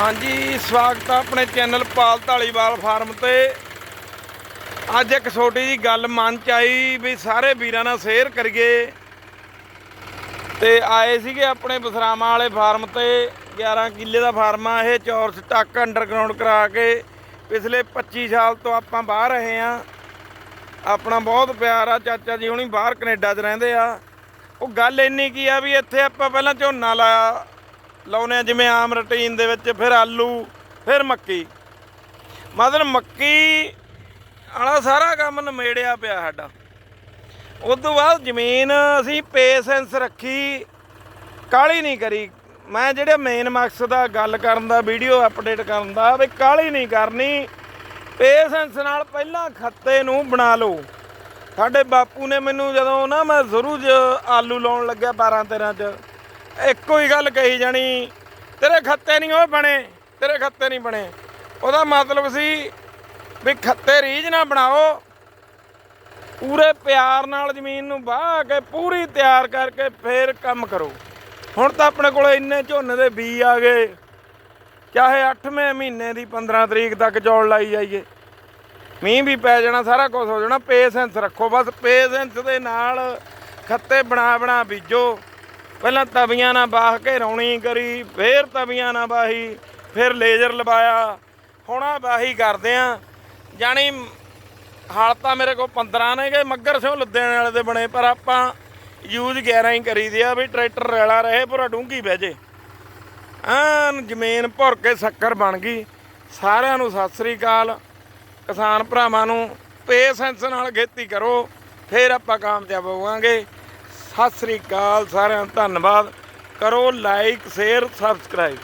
ਹਾਂਜੀ, ਸਵਾਗਤ ਆ ਆਪਣੇ ਚੈਨਲ ਪਾਲ ਢਾਲੀਵਾਲ ਫਾਰਮ ਤੇ। ਅੱਜ ਇੱਕ ਛੋਟੀ ਜੀ ਗੱਲ ਮਨ ਚ ਆਈ ਵੀ ਸਾਰੇ ਵੀਰਾਂ ਨਾਲ ਸ਼ੇਅਰ ਕਰੀਏ। ਤੇ ਆਏ ਸੀਗੇ ਆਪਣੇ ਬਸਰਾਮਾਂ ਵਾਲੇ ਫਾਰਮ ਤੇ 11 ਕਿੱਲੇ ਦਾ ਫਾਰਮ ਆ ਇਹ ਚੌਰਸ ਟੱਕ ਅੰਡਰਗਰਾਉਂਡ ਕਰਾ ਕੇ। ਪਿਛਲੇ 25 ਸਾਲ ਤੋਂ ਆਪਾਂ ਬਾਹਰ ਰਹੇ ਆ ਆਪਣਾ ਬਹੁਤ ਪਿਆਰ ਆ, ਚਾਚਾ ਜੀ ਹੁਣੀ ਬਾਹਰ ਕੈਨੇਡਾ 'ਚ ਰਹਿੰਦੇ ਆ। ਉਹ ਗੱਲ ਇੰਨੀ ਕੀ ਆ ਵੀ ਇੱਥੇ ਆਪਾਂ ਪਹਿਲਾਂ ਝੋਨਾ ਲਾਇਆ। ਲਾਉਨੇ ਆ ਜਿਵੇਂ ਆਮ ਰੁਟੀਨ ਦੇ ਵਿੱਚ, ਫਿਰ ਆਲੂ, ਫਿਰ ਮੱਕੀ। ਮਤਲਬ ਮੱਕੀ ਵਾਲਾ ਸਾਰਾ ਕੰਮ ਨਮੇੜਿਆ ਪਿਆ ਸਾਡਾ। ਉਸ ਤੋਂ ਬਾਅਦ ਜ਼ਮੀਨ ਅਸੀਂ ਪੇਸ਼ੈਂਸ ਰੱਖੀ ਕਾਲੀ ਨਹੀਂ ਕਰੀ। ਮੈਂ ਜਿਹੜੇ ਮੇਨ ਮਕਸਦ ਆ ਗੱਲ ਕਰਨ ਦਾ ਵੀਡੀਓ ਅਪਡੇਟ ਕਰਨ ਦਾ, ਵੀ ਕਾਲੀ ਨਹੀਂ ਕਰਨੀ। ਪੇਸ਼ੈਂਸ ਨਾਲ ਪਹਿਲਾਂ ਖੱਤੇ ਨੂੰ ਬਣਾ ਲਓ। ਸਾਡੇ ਬਾਪੂ ਨੇ ਮੈਨੂੰ ਜਦੋਂ ਨਾ ਮੈਂ ਜ਼ਰੂਰ 'ਚ ਆਲੂ ਲਾਉਣ ਲੱਗਿਆ 12 13 'ਚ। ਇੱਕੋ ਹੀ ਗੱਲ ਕਹੀ ਜਾਣੀ, ਤੇਰੇ ਖੱਤੇ ਨਹੀਂ ਉਹ ਬਣੇ, ਤੇਰੇ ਖੱਤੇ ਨਹੀਂ ਬਣੇ। ਉਹਦਾ ਮਤਲਬ ਸੀ ਵੀ ਖੱਤੇ ਰੀਝ ਨਾ ਬਣਾਓ, ਪੂਰੇ ਪਿਆਰ ਨਾਲ ਜ਼ਮੀਨ ਨੂੰ ਵਾਹ ਕੇ ਪੂਰੀ ਤਿਆਰ ਕਰਕੇ ਫੇਰ ਕੰਮ ਕਰੋ। ਹੁਣ ਤਾਂ ਆਪਣੇ ਕੋਲ ਇੰਨੇ ਝੋਨੇ ਦੇ ਬੀ ਆ ਗਏ, ਚਾਹੇ 8ਵੇਂ ਮਹੀਨੇ ਦੀ 15 ਤਰੀਕ ਤੱਕ ਜੋੜ ਲਾਈ ਜਾਈਏ। ਮੀਂਹ ਵੀ ਪੈ ਜਾਣਾ, ਸਾਰਾ ਕੁਝ ਹੋ ਜਾਣਾ, ਪੇਸ਼ੈਂਸ ਰੱਖੋ, ਬਸ ਪੇਸ਼ੈਂਸ ਦੇ ਨਾਲ ਖੱਤੇ ਬਣਾ ਬਣਾ ਬੀਜੋ। ਪਹਿਲਾਂ ਤਵੀਆਂ ਨਾਲ ਬਾਹ ਕੇ ਰੌਣੀ ਕਰੀ, ਫੇਰ ਤਵੀਆਂ ਨਾਲ ਬਾਹੀ, ਫਿਰ ਲੇਜ਼ਰ ਲਵਾਇਆ। ਹੁਣ ਆ ਬਾਹੀ ਕਰਦੇ ਆ। ਜਾਣੀ ਹਾਲ ਤਾਂ ਮੇਰੇ ਕੋਲ 15 ਗਏ ਮੱਗਰ ਸਿਓ ਲੁਧਿਆਣੇ ਵਾਲੇ ਦੇ ਬਣੇ, ਪਰ ਆਪਾਂ ਯੂਜ਼ 11 ਹੀ ਕਰੀਦੇ ਆ ਵੀ ਟਰੈਕਟਰ ਰੈਲਾ ਰਹੇ, ਪੂਰਾ ਡੂੰਗੀ ਬਹਿ ਜੇ। ਐਨ ਜ਼ਮੀਨ ਭੁਰ ਕੇ ਸ਼ੱਕਰ ਬਣ ਗਈ। ਸਾਰਿਆਂ ਨੂੰ ਸਤਿ ਸ੍ਰੀ ਅਕਾਲ। ਕਿਸਾਨ ਭਰਾਵਾਂ ਨੂੰ ਪੇਸ਼ੈਂਸ ਨਾਲ ਖੇਤੀ ਕਰੋ, ਫਿਰ ਆਪਾਂ ਕਾਮਯਾਬ ਹੋਵਾਂਗੇ। ਸਤਿ ਸ੍ਰੀ ਅਕਾਲ ਸਾਰਿਆਂ ਨੂੰ ਧੰਨਵਾਦ। ਕਰੋ ਲਾਈਕ ਸ਼ੇਅਰ ਸਬਸਕ੍ਰਾਈਬ